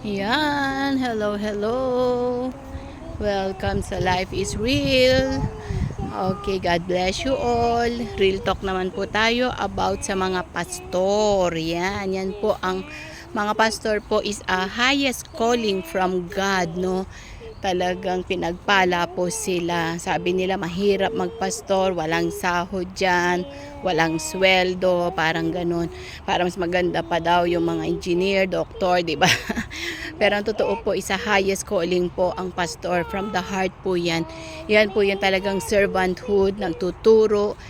Yan, hello, hello. Welcome sa Life is Real. Okay, God bless you all. Real talk naman po tayo about sa mga pastor. Yan, yan po ang mga pastor po is a highest calling from God, no? Talagang pinagpala po sila. Sabi nila mahirap magpastor, walang sahod dyan, walang sweldo, parang ganun. Para mas maganda pa daw yung mga engineer, doktor, di ba? Pero ang totoo po, isa highest calling po ang pastor. From the heart po yan. Yan po yan talagang servanthood, nagtuturo,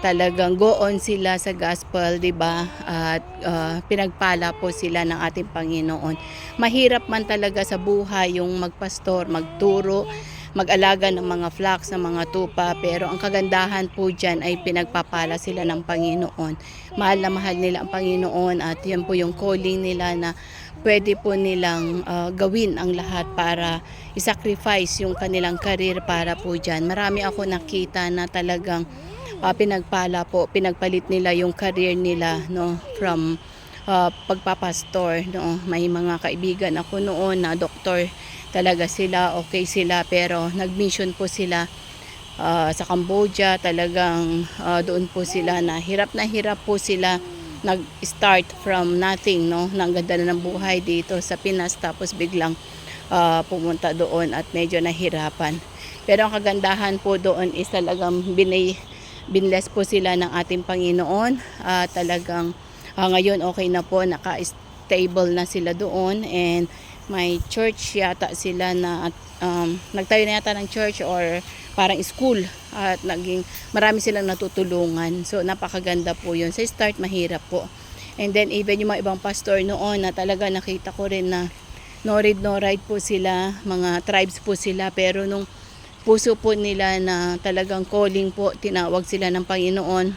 talagang go on sila sa gospel, 'di ba? At ah, pinagpala po sila ng ating Panginoon. Mahirap man talaga sa buhay yung magpastor, magturo, mag-alaga ng mga flocks, ng mga tupa, pero ang kagandahan po diyan ay pinagpapala sila ng Panginoon. Mahal na mahal nila ang Panginoon at yan po yung calling nila na pwede po nilang ah, gawin ang lahat para i-sacrifice yung kanilang career para po diyan. Marami ako nakita na talagang ah, pinagpala po, pinagpalit nila yung career nila no from ah, pagpapastor no. May mga kaibigan ako noon na doktor talaga sila, okay sila pero nag-mission po sila ah, sa Cambodia, talagang ah, doon po sila na hirap na hirap po sila nag-start from nothing no. Nang ganda na ng buhay dito sa Pinas tapos biglang ah, pumunta doon at medyo nahirapan. Pero ang kagandahan po doon is talagang binay binless po sila ng ating Panginoon. Ah, talagang ah, ngayon okay na po, naka-stable na sila doon and may church yata sila na um, nagtayo na yata ng church or parang school at naging marami silang natutulungan. So napakaganda po yun. Sa start mahirap po. And then even yung mga ibang pastor noon na talaga nakita ko rin na no read no write po sila, mga tribes po sila pero nung puso po nila na talagang calling po, tinawag sila ng Panginoon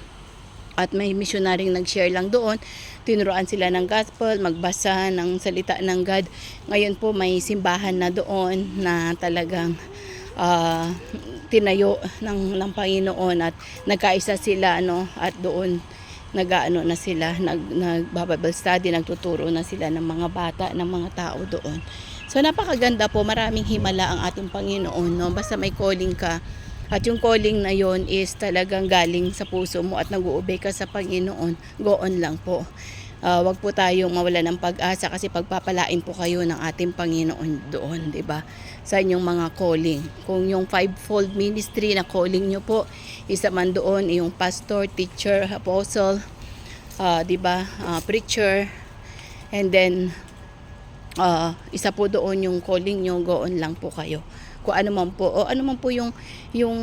at may missionaryong nag-share lang doon. Tinuruan sila ng gospel, magbasa ng salita ng God. Ngayon po may simbahan na doon na talagang ah, tinayo ng, ng Panginoon at nagkaisa sila ano at doon nagaano na sila nag nagba-Bible study nagtuturo na sila ng mga bata ng mga tao doon so napakaganda po maraming himala ang ating Panginoon no basta may calling ka at yung calling na yon is talagang galing sa puso mo at nag-uubay ka sa Panginoon go on lang po Ah, wag po tayong mawala ng pag-asa kasi pagpapalain po kayo ng ating Panginoon doon, 'di ba? Sa inyong mga calling. Kung yung fivefold ministry na calling nyo po, isa man doon yung pastor, teacher, apostle, ah, 'di ba? Ah, preacher. And then ah, isa po doon yung calling nyo, go on lang po kayo. Kung ano man po, o ano man po yung, yung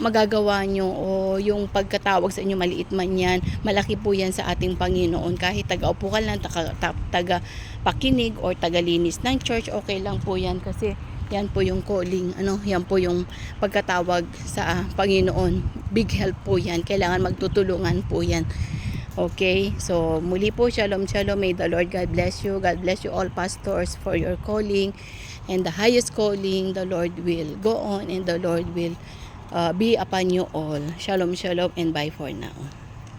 magagawa nyo, o yung pagkatawag sa inyo, maliit man yan, malaki po yan sa ating Panginoon. Kahit taga-upo ka lang, taga, ta- taga-pakinig, or taga-linis ng church, okay lang po yan. Kasi yan po yung calling, ano, yan po yung pagkatawag sa ah, Panginoon. Big help po yan. Kailangan magtutulungan po yan. Okay, so muli po, shalom, shalom. May the Lord God bless you. God bless you all pastors for your calling. And the highest calling, the Lord will go on and the Lord will uh, be upon you all. Shalom, shalom, and bye for now.